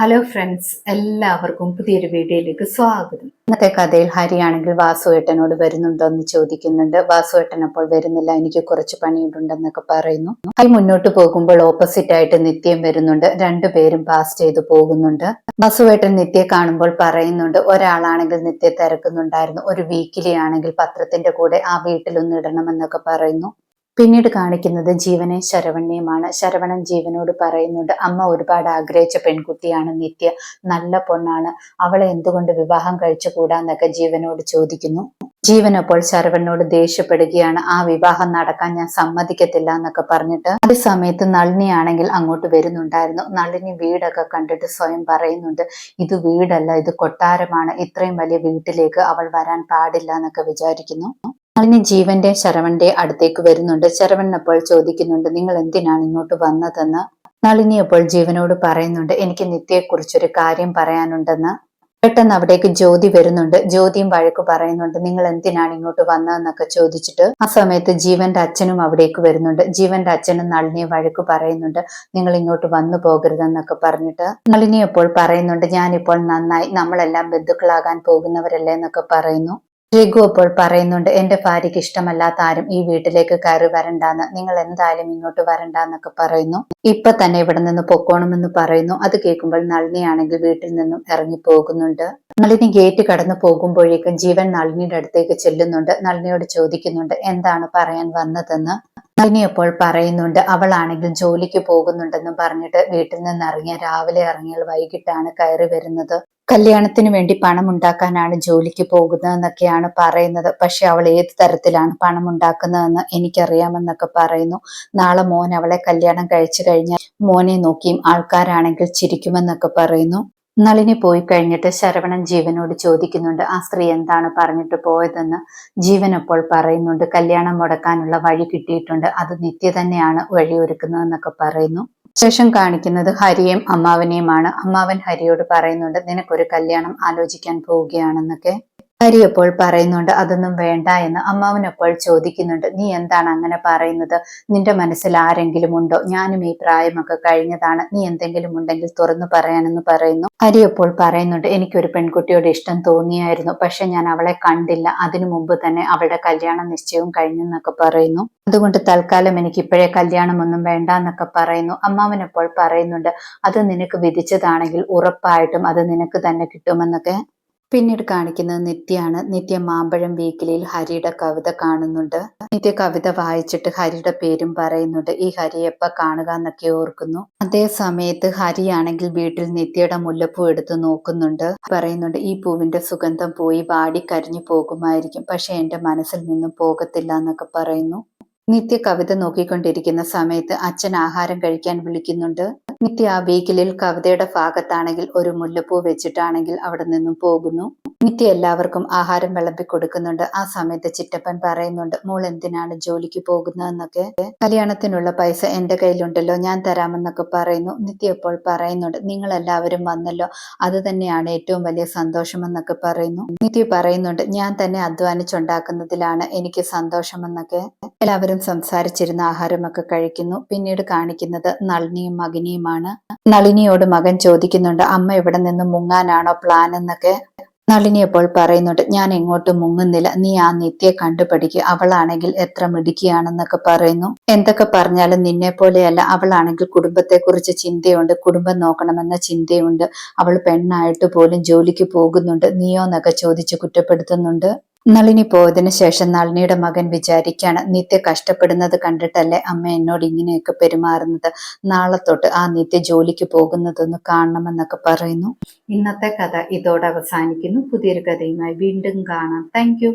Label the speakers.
Speaker 1: Hello friends എല്ലാവർക്കും പുതിയൊരു വീഡിയോയിലേക്ക് സ്വാഗതം. ഇന്നത്തെ കഥയിൽ ഹരിയാണെങ്കിൽ വാസുവേട്ടനോട് വരുന്നുണ്ടോ എന്ന് ചോദിക്കുന്നുണ്ട്. വാസുവേട്ടൻ അപ്പോൾ വരുന്നില്ല എനിക്ക് കുറച്ച് പണിയുണ്ടെന്നൊക്കെ പറയുന്നു. ഹരി മുന്നോട്ട് പോകുമ്പോൾ ഓപ്പോസിറ്റ് ആയിട്ട് നിത്യം വരുന്നുണ്ട്. രണ്ടുപേരും പാസ് ചെയ്തു പോകുന്നുണ്ട്. വാസുവേട്ടൻ നിത്യയെ കാണുമ്പോൾ പറയുന്നുണ്ട് ഒരാളാണെങ്കിൽ നിത്യ തിരക്കുന്നുണ്ടായിരുന്നു. ഒരു വീക്കിലി ആണെങ്കിൽ പത്രത്തിന്റെ കൂടെ ആ വീട്ടിലൊന്നിടണം ഇടണമെന്നൊക്കെ പറയുന്നു. പിന്നീട് കാണിക്കുന്നത് ജീവനെ ശരവണ്യമാണ് ശരവണൻ ജീവനോട് പറയുന്നുണ്ട് അമ്മ ഒരുപാട് ആഗ്രഹിച്ച പെൺകുട്ടിയാണ് നിത്യ. നല്ല പൊണ്ണാണ്. അവളെ എന്തുകൊണ്ട് വിവാഹം കഴിച്ചുകൂടാന്നൊക്കെ ജീവനോട് ചോദിക്കുന്നു. ജീവൻ അപ്പോൾ ശരവണനോട് ദേഷ്യപ്പെടുകയാണ്. ആ വിവാഹം നടക്കാൻ ഞാൻ സമ്മതിക്കത്തില്ല എന്നൊക്കെ പറഞ്ഞിട്ട് അതേ സമയത്ത് നളിനിയാണെങ്കിൽ അങ്ങോട്ട് വരുന്നുണ്ടായിരുന്നു. നളിനി വീടൊക്കെ കണ്ടിട്ട് സ്വയം പറയുന്നുണ്ട് ഇത് വീടല്ല ഇത് കൊട്ടാരമാണ്. ഇത്രയും വലിയ വീട്ടിലേക്ക് അവൾ വരാൻ പാടില്ല എന്നൊക്കെ വിചാരിക്കുന്നു. നളിനി ജീവന്റെ ശരവന്റെ അടുത്തേക്ക് വരുന്നുണ്ട്. ശരവൻ അപ്പോൾ ചോദിക്കുന്നുണ്ട് നിങ്ങൾ എന്തിനാണ് ഇങ്ങോട്ട് വന്നതെന്ന്? നളിനി അപ്പോൾ ജീവനോട് പറയുന്നുണ്ട് എനിക്ക് നിത്യയെക്കുറിച്ചൊരു കാര്യം പറയാനുണ്ടെന്ന്. പെട്ടെന്ന് അവിടേക്ക് ജ്യോതി വരുന്നുണ്ട്. ജ്യോതിയും വഴക്ക് പറയുന്നുണ്ട് നിങ്ങൾ എന്തിനാണ് ഇങ്ങോട്ട് വന്നതെന്നൊക്കെ ചോദിച്ചിട്ട് ആ സമയത്ത് ജീവന്റെ അച്ഛനും അവിടേക്ക് വരുന്നുണ്ട്. ജീവന്റെ അച്ഛനും നളിനിയെ വഴക്ക് പറയുന്നുണ്ട് നിങ്ങൾ ഇങ്ങോട്ട് വന്നു പോകരുതെന്നൊക്കെ പറഞ്ഞിട്ട്. നളിനി അപ്പോൾ പറയുന്നുണ്ട് ഞാനിപ്പോൾ നന്നായി. നമ്മളെല്ലാം ബന്ധുക്കളാകാൻ പോകുന്നവരല്ലേ എന്നൊക്കെ പറയുന്നു. രഘു അപ്പോൾ പറയുന്നുണ്ട് എന്റെ ഭാര്യയ്ക്ക് ഇഷ്ടമല്ലാത്ത ആരും ഈ വീട്ടിലേക്ക് കയറി വരണ്ടാന്ന്. നിങ്ങൾ എന്തായാലും ഇങ്ങോട്ട് വരണ്ടാന്നൊക്കെ പറയുന്നു. ഇപ്പൊ തന്നെ ഇവിടെ നിന്ന് പൊക്കോണമെന്ന് പറയുന്നു. അത് കേൾക്കുമ്പോൾ നളിനിയാണെങ്കിൽ വീട്ടിൽ നിന്നും ഇറങ്ങി പോകുന്നുണ്ട് നളിനി ഗേറ്റ് കടന്നു പോകുമ്പോഴേക്കും ജീവൻ നളിനിയുടെ അടുത്തേക്ക് ചെല്ലുന്നുണ്ട്. നളിനിയോട് ചോദിക്കുന്നുണ്ട് എന്താണ് പറയാൻ വന്നതെന്ന്? നളിനി അപ്പോൾ പറയുന്നുണ്ട് അവളാണെങ്കിൽ ജോലിക്ക് പോകുന്നുണ്ടെന്നും പറഞ്ഞിട്ട് വീട്ടിൽ നിന്ന് ഇറങ്ങിയ രാവിലെ ഇറങ്ങിയാൽ വൈകിട്ടാണ് കയറി വരുന്നത്. കല്യാണത്തിന് വേണ്ടി പണം ഉണ്ടാക്കാനാണ് ജോലിക്ക് പോകുന്നതെന്നൊക്കെയാണ് പറയുന്നത്. പക്ഷെ അവൾ ഏത് തരത്തിലാണ് പണം ഉണ്ടാക്കുന്നതെന്ന് എനിക്കറിയാമെന്നൊക്കെ പറയുന്നു. നാളെ മോൻ അവളെ കല്യാണം കഴിച്ചു കഴിഞ്ഞാൽ മോനെ നോക്കിയും ആൾക്കാരാണെങ്കിൽ ചിരിക്കുമെന്നൊക്കെ പറയുന്നു. നളിനി പോയി കഴിഞ്ഞിട്ട് ശരവണൻ ജീവനോട് ചോദിക്കുന്നുണ്ട് ആ സ്ത്രീ എന്താണ് പറഞ്ഞിട്ട് പോയതെന്ന്? ജീവൻ അപ്പോൾ പറയുന്നുണ്ട് കല്യാണം മുടക്കാനുള്ള വഴി കിട്ടിയിട്ടുണ്ട്. അത് നിത്യ തന്നെയാണ് വഴിയൊരുക്കുന്നതെന്നൊക്കെ പറയുന്നു. ശേഷം കാണിക്കുന്നത് ഹരിയും അമ്മാവനെയുമാണ്. അമ്മാവൻ ഹരിയോട് പറയുന്നുണ്ട് നിനക്കൊരു കല്യാണം ആലോചിക്കാൻ പോവുകയാണെന്നൊക്കെ. ഹരി അപ്പോൾ പറയുന്നുണ്ട് അതൊന്നും വേണ്ട എന്ന് അമ്മാവൻ അപ്പോൾ ചോദിക്കുന്നുണ്ട് നീ എന്താണ് അങ്ങനെ പറയുന്നത്? നിന്റെ മനസ്സിൽ ആരെങ്കിലും ഉണ്ടോ? ഞാനും ഈ പ്രായമൊക്കെ കഴിഞ്ഞതാണ്. നീ എന്തെങ്കിലും ഉണ്ടെങ്കിൽ തുറന്നു പറയാനെന്ന് പറയുന്നു. ഹരി അപ്പോൾ പറയുന്നുണ്ട് എനിക്കൊരു പെൺകുട്ടിയോട് ഇഷ്ടം തോന്നിയായിരുന്നു പക്ഷെ ഞാൻ അവളെ കണ്ടില്ല. അതിനു മുമ്പ് തന്നെ അവളുടെ കല്യാണ നിശ്ചയവും കഴിഞ്ഞെന്നൊക്കെ പറയുന്നു. അതുകൊണ്ട് തൽക്കാലം എനിക്ക് ഇപ്പോഴേ കല്യാണമൊന്നും വേണ്ട എന്നൊക്കെ പറയുന്നു. അമ്മാവൻ അപ്പോൾ പറയുന്നുണ്ട് അത് നിനക്ക് വിധിച്ചതാണെങ്കിൽ ഉറപ്പായിട്ടും അത് നിനക്ക് തന്നെ കിട്ടുമെന്നൊക്കെ. പിന്നീട് കാണിക്കുന്നത് നിത്യാണ് നിത്യ മാമ്പഴം വീക്കിലിയിൽ ഹരിയുടെ കവിത കാണുന്നുണ്ട്. നിത്യ കവിത വായിച്ചിട്ട് ഹരിയുടെ പേരും പറയുന്നുണ്ട്. ഈ ഹരി എപ്പ കാണുക എന്നൊക്കെ ഓർക്കുന്നു. അതേ സമയത്ത് ഹരിയാണെങ്കിൽ വീട്ടിൽ നിത്യയുടെ മുല്ലപ്പൂ എടുത്ത് നോക്കുന്നുണ്ട്. പറയുന്നുണ്ട് ഈ പൂവിന്റെ സുഗന്ധം പോയി വാടി കരിഞ്ഞു പോകുമായിരിക്കും. പക്ഷെ എന്റെ മനസ്സിൽ നിന്നും പോകത്തില്ല എന്നൊക്കെ പറയുന്നു. നിത്യ കവിത നോക്കിക്കൊണ്ടിരിക്കുന്ന സമയത്ത് അച്ഛൻ ആഹാരം കഴിക്കാൻ വിളിക്കുന്നുണ്ട്. നിത്യ ആ വീക്കിലിൽ കവിതയുടെ ഭാഗത്താണെങ്കിൽ ഒരു മുല്ലപ്പൂ വെച്ചിട്ടാണെങ്കിൽ അവിടെ നിന്നും പോകുന്നു. നിത്യ എല്ലാവർക്കും ആഹാരം വിളമ്പി കൊടുക്കുന്നുണ്ട്. ആ സമയത്ത് ചിറ്റപ്പൻ പറയുന്നുണ്ട് മോൾ എന്തിനാണ് ജോലിക്ക് പോകുന്നതെന്നൊക്കെ? കല്യാണത്തിനുള്ള പൈസ എന്റെ കയ്യിലുണ്ടല്ലോ ഞാൻ തരാമെന്നൊക്കെ പറയുന്നു. നിത്യ ഇപ്പോൾ പറയുന്നുണ്ട് നിങ്ങൾ എല്ലാവരും വന്നല്ലോ അത് തന്നെയാണ് ഏറ്റവും വലിയ സന്തോഷമെന്നൊക്കെ പറയുന്നു. നിത്യ പറയുന്നുണ്ട് ഞാൻ തന്നെ അധ്വാനിച്ചുണ്ടാക്കുന്നതിലാണ് എനിക്ക് സന്തോഷമെന്നൊക്കെ. എല്ലാവരും സംസാരിച്ചിരുന്ന ആഹാരമൊക്കെ കഴിക്കുന്നു. പിന്നീട് കാണിക്കുന്നത് നളിനിയും മകനിയുമാണ്. നളിനിയോട് മകൻ ചോദിക്കുന്നുണ്ട് അമ്മ ഇവിടെ നിന്ന് മുങ്ങാനാണോ പ്ലാൻ എന്നൊക്കെ? നളിനി അപ്പോൾ പറയുന്നുണ്ട് ഞാൻ എങ്ങോട്ടും മുങ്ങുന്നില്ല. നീ ആ നിത്യയെ കണ്ടുപഠിക്കുക അവളാണെങ്കിൽ എത്ര മിടുക്കിയാണെന്നൊക്കെ പറയുന്നു. എന്തൊക്കെ പറഞ്ഞാലും നിന്നെ പോലെയല്ല. അവളാണെങ്കിൽ കുടുംബത്തെക്കുറിച്ച് ചിന്തയുണ്ട്. കുടുംബം നോക്കണമെന്ന ചിന്തയുണ്ട്. അവൾ പെണ്ണായിട്ട് പോലും ജോലിക്ക് പോകുന്നുണ്ട്. നീയോ എന്നൊക്കെ ചോദിച്ച് കുറ്റപ്പെടുത്തുന്നുണ്ട്. നളിനി പോയതിനു ശേഷം നളിനിയുടെ മകൻ വിചാരിക്കാണ് നിത്യ കഷ്ടപ്പെടുന്നത് കണ്ടിട്ടല്ലേ അമ്മ എന്നോട് ഇങ്ങനെയൊക്കെ പെരുമാറുന്നത്. നാളെ തൊട്ട് ആ നിത്യ ജോലിക്ക് പോകുന്നതൊന്ന് കാണണമെന്നൊക്കെ പറയുന്നു. ഇന്നത്തെ കഥ ഇതോടെ അവസാനിക്കുന്നു. പുതിയൊരു കഥയുമായി വീണ്ടും കാണാം. താങ്ക്